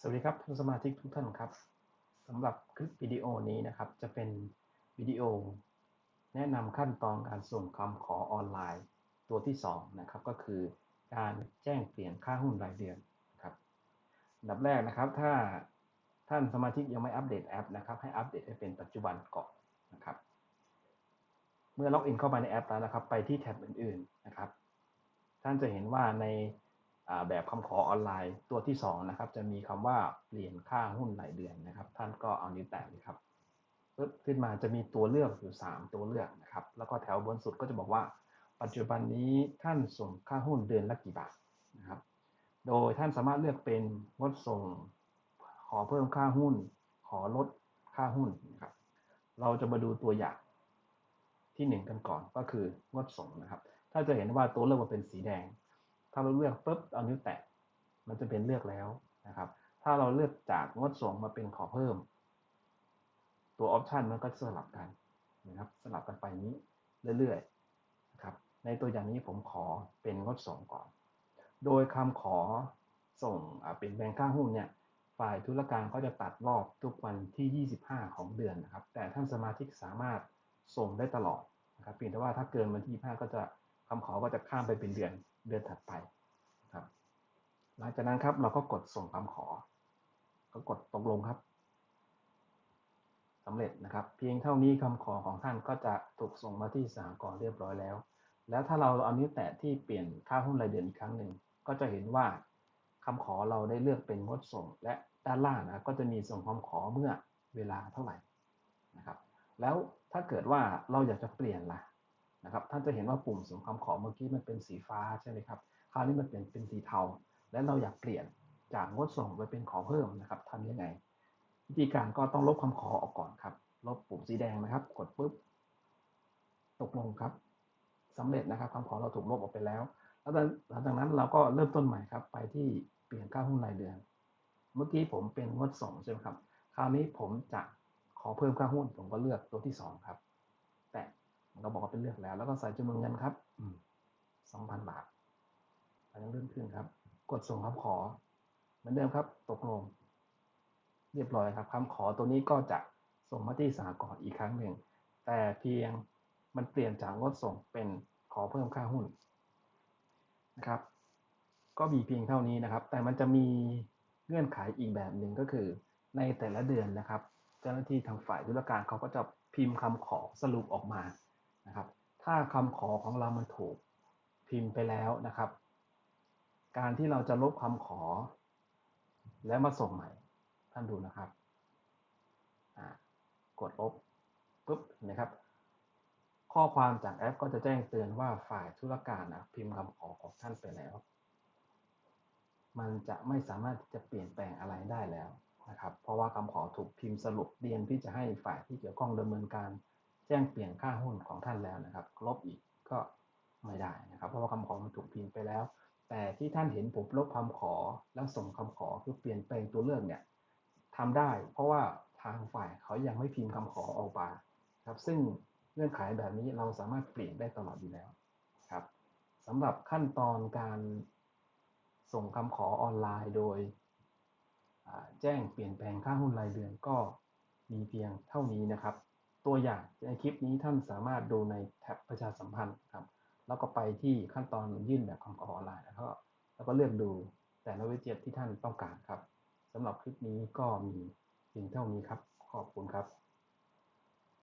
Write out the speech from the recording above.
สวัสดีครับท่านสมาชิกทุกท่านครับสำหรับคลิปวิดีโอนี้นะครับ จะเป็นวิดีโอ แนะนำขั้นตอนการส่งคำขอออนไลน์ ตัวที่2นะครับก็คือการแจ้งเปลี่ยนค่าหุ้นรายเดือนครับอันดับแรกนะครับถ้าท่านสมาชิกยังไม่อัปเดตแอปนะครับให้อัปเดตให้เป็นปัจจุบันก่อนนะครับ เมื่อล็อกอินเข้ามาในแอปแล้วนะครับ ไปที่แท็บอื่นๆนะครับ ท่านจะเห็นว่าใน แบบคำขอออนไลน์ตัวที่2นะครับจะมีคำว่าเปลี่ยนค่าหุ้นรายเดือนนะครับ ท่านก็เอานิ้วแตะเลยครับปึ๊บขึ้นมาจะมีตัวเลือกอยู่ 3 ตัวเลือกนะครับ แล้วก็แถวบนสุดก็จะบอกว่า ปัจจุบันนี้ท่านส่งค่าหุ้นเดือนละกี่บาทนะครับ โดยท่านสามารถเลือกเป็นงดส่งขอเพิ่มค่าหุ้น ขอลดค่าหุ้นนะครับ เราจะมาดูตัวอย่างที่ 1 กันก่อนก็คืองดส่งนะครับ ถ้าจะเห็นว่าตัวเลือกมันเป็นสีแดง ถ้าเราเลือกปุ๊บเอานิ้วแตะมันจะเป็นเลือกแล้วนะครับ ถ้าเราเลือกจากงดส่งมาเป็นขอเพิ่ม ตัวออปชันมันก็สลับกันนะครับสลับกันไปนี้เรื่อยๆนะครับ ในตัวอย่างนี้ผมขอเป็นงดส่งก่อน โดยคำขอส่งเป็นแบงค่าหุ้นเนี่ยฝ่ายธุรการก็จะตัดรอบทุกวันที่ 25 ของเดือนนะครับ แต่ท่านสมาชิกสามารถส่งได้ตลอดนะครับเพียงแต่ว่าถ้าเกินวันที่ 25 ก็จะ คำขอก็จะข้ามไปเป็นเดือนเดือนถัดไปครับ หลังจากนั้นครับ เราก็กดส่งคำขอ ก็กดตกลงครับสำเร็จนะครับ เพียงเท่านี้คำขอของท่านก็จะถูกส่งมาที่สหกรณ์เรียบร้อยแล้ว แล้วถ้าเราเอานิ้วแตะที่เปลี่ยนค่าหุ้นรายเดือนอีกครั้งหนึ่งก็จะเห็นว่าคำขอเราได้เลือกเป็นงดส่ง และด้านล่างนะก็จะมีส่งคำขอเมื่อเวลาเท่าไหร่นะครับ แล้วถ้าเกิดว่าเราอยากจะเปลี่ยนล่ะ นะครับท่านจะเห็นว่าปุ่มส่งคำขอเมื่อกี้มันเป็นสีฟ้าใช่ไหมครับคราวนี้มันเปลี่ยนเป็นสีเทา และเราอยากเปลี่ยนจากงดส่งไปเป็นขอเพิ่มนะครับทำยังไง วิธีการก็ต้องลบคำขอออกก่อนครับ ลบปุ่มสีแดงนะครับ กดปุ๊บตกลงครับสำเร็จนะครับคำขอเราถูกลบออกไปแล้ว แล้วหลังจากนั้นเราก็เริ่มต้นใหม่ครับ ไปที่เปลี่ยนค่าหุ้นรายเดือน เมื่อกี้ผมเป็นงดส่งใช่ไหมครับ คราวนี้ผมจะขอเพิ่มค่าหุ้นผมก็เลือกตัวที่2ครับ เราบอกว่าเป็นเลือกแล้ว แล้วก็ใส่จำนวนเงินครับสองพันบาทอันนี้เลื่อนขึ้นครับ กดส่งคำขอ เหมือนเดิมครับ ตกลง เรียบร้อยครับคำขอตัวนี้ก็จะส่งมาที่สหกรณ์อีกครั้งหนึ่ง แต่เพียงมันเปลี่ยนจากงดส่งเป็นขอเพิ่มค่าหุ้นนะครับ ก็มีเพียงเท่านี้นะครับ แต่มันจะมีเงื่อนไขอีกแบบหนึ่งก็คือ ในแต่ละเดือนนะครับ เจ้าหน้าที่ทางฝ่ายธุรการเขาก็จะพิมพ์คำขอสรุปออกมา นะครับ ถ้าคำขอของเรามันถูกพิมพ์ไปแล้วนะครับ การที่เราจะลบคำขอ แล้วมาส่งใหม่ ท่านดูนะครับกดลบปุ๊บนะครับ ข้อความจากแอปก็จะแจ้งเตือนว่าฝ่ายธุรการนะพิมพ์คำขอของท่านไปแล้ว มันจะไม่สามารถจะเปลี่ยนแปลงอะไรได้แล้วนะครับ เพราะว่าคำขอถูกพิมพ์สรุปเรียนที่จะให้ฝ่ายที่เกี่ยวข้องดำเนินการ แจ้งเปลี่ยนค่าหุ้นของท่านแล้วนะครับ ลบอีกก็ไม่ได้นะครับ เพราะว่าคำขอมันถูกพิมพ์ไปแล้ว แต่ที่ท่านเห็นผมลบคำขอแล้วส่งคำขอคือเปลี่ยนแปลงตัวเลือกเนี่ยทำได้ เพราะว่าทางฝ่ายเขายังไม่พิมพ์คำขอออกมาครับ ซึ่งเงื่อนไขแบบนี้เราสามารถเปลี่ยนได้ตลอดอยู่แล้วครับสำหรับขั้นตอนการส่งคำขอออนไลน์โดยแจ้งเปลี่ยนแปลงค่าหุ้นรายเดือนก็มีเพียงเท่านี้นะครับ ตัวอย่างในคลิปนี้ท่านสามารถดูในแท็บประชาสัมพันธ์ครับ แล้วก็ไปที่ขั้นตอนยื่นแบบของออนไลน์แล้วก็แล้วก็เลือกดูแต่ละวิจิตที่ท่านต้องการครับสำหรับคลิปนี้ก็มีเพียงเท่านี้ครับ ขอบคุณครับ